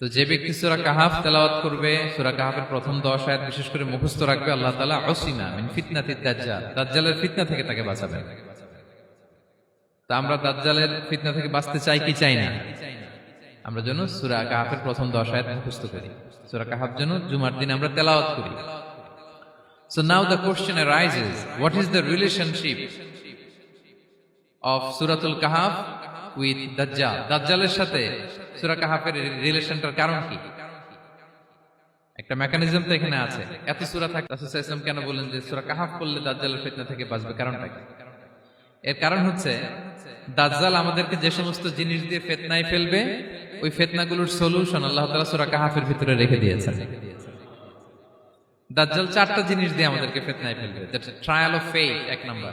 তো যে ব্যক্তি সুরা কাহাফ তেলাওয়াত করবে সুরা কাহাফের প্রথম দশ আয়াত বিশেষ করে মুখস্থ রাখবে আল্লাহ তালা অসিনা মিন ফিতনাতি দাজ্জাল দাজ্জালের ফিতনা থেকে তাকে বাঁচাবেন। তা আমরা দাজ্জালের ফিতনা থেকে বাঁচতে চাই কি চাই না? আমরা যেন সুরা কাহাফের প্রথম দশ আয়াত মুখস্থ করি। সুরা কাহাফ যেন জুমার দিন আমরা তেলাওয়াত করি। So now the question arises, what is the relationship of Suratul Kahf with Dajjal? দাজ্জালের সাথে সূরা কাহাফের রিলেশনটার কারণ কি? একটা মেকানিজম তো এখানে আছে। এত সূরা থাকে রাসূল সাল্লাল্লাহু কেন বলেন যে সূরা কাহাফ পড়লে দাজ্জালের ফিতনা থেকে বাঁচবে? কারণটা কি? এর কারণ হচ্ছে, দাজ্জাল আমাদেরকে যে সমস্ত জিনিস দিয়ে ফেতনায় ফেলবে, ওই ফেতনাগুলোর সলিউশন আল্লাহ তাআলা সূরা কাহাফের ভিতরে রেখে দিয়েছেন। দাজ্জাল চারটা জিনিস দিয়ে আমাদেরকে ফেতনায় ফেলবে। ট্রায়াল অফ ফেইথ এক নাম্বার।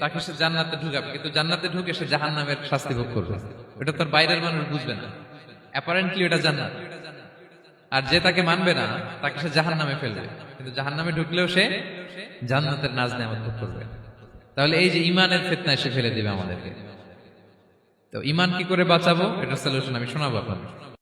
তাকে সে জান্নাতে ঢুকাবে, কিন্তু জান্নাতে ঢুকে সে জাহান্নামের শাস্তি ভোগ করবে। এটা তার বাইরের মানুষ বুঝবে না। অ্যাপারেন্টলি এটা জান্নাত। আর যে তাকে মানবে না, তাকে সে জাহান্নামে ফেলবে। কিন্তু জাহান নামে ঢুকলেও সে জান্নাতের নাজ নেয়ামত ভোগ করবে। তাহলে এই যে ইমানের ফেতনায় সে ফেলে দিবে আমাদেরকে। তো ইমান কি করে বাঁচাবো? এটা সলিউশন আমি শোনাবো আপনাদের।